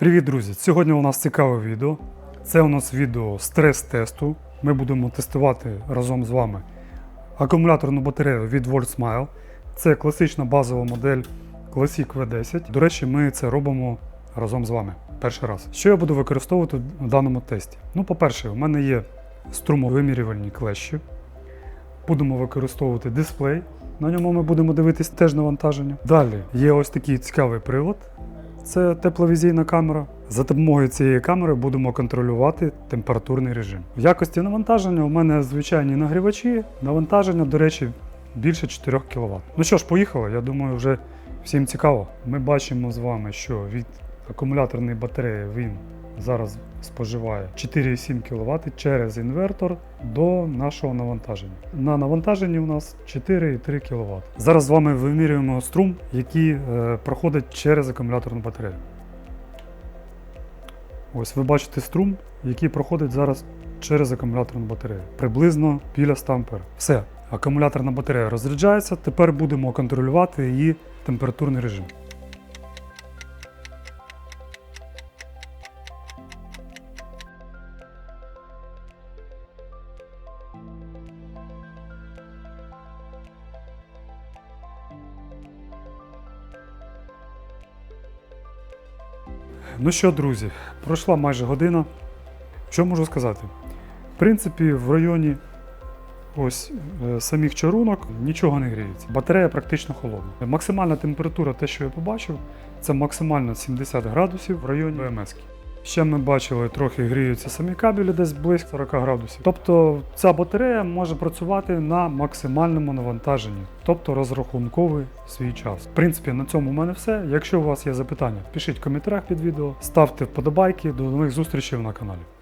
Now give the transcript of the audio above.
Привіт, друзі! Сьогодні у нас цікаве відео. Це у нас відео стрес-тесту. Ми будемо тестувати разом з вами акумуляторну батарею від VoltSmile. Це класична базова модель Classic V10. До речі, ми це робимо разом з вами перший раз. Що я буду використовувати в даному тесті? Ну, по-перше, у мене є струмовимірювальні клещі. Будемо використовувати дисплей. На ньому ми будемо дивитись теж навантаження. Далі є ось такий цікавий прилад. Це тепловізійна камера. За допомогою цієї камери будемо контролювати температурний режим. В якості навантаження у мене звичайні нагрівачі. Навантаження, до речі, більше 4 кВт. Ну що ж, поїхали. Я думаю, вже всім цікаво. Ми бачимо з вами, що від акумуляторної батареї він зараз споживає 4,7 кВт через інвертор до нашого навантаження. На навантаженні у нас 4,3 кВт. Зараз з вами вимірюємо струм, який е, проходить через акумуляторну батарею. Ось ви бачите струм, який проходить зараз через акумуляторну батарею. Приблизно біля 100 А. Все, акумуляторна батарея розряджається. Тепер будемо контролювати її температурний режим. Ну що, друзі, пройшла майже година. Що можу сказати? В принципі, в районі ось е, самих чарунок нічого не гріється. Батарея практично холодна. Максимальна температура, те, що я побачив, це максимально 70 градусів в районі БМС. Ще ми бачили, трохи гріються самі кабелі десь близько 40 градусів. Тобто ця батарея може працювати на максимальному навантаженні, тобто розрахунковий свій час. В принципі, на цьому в мене все. Якщо у вас є запитання, пишіть в коментарях під відео, ставте вподобайки. До нових зустрічей на каналі.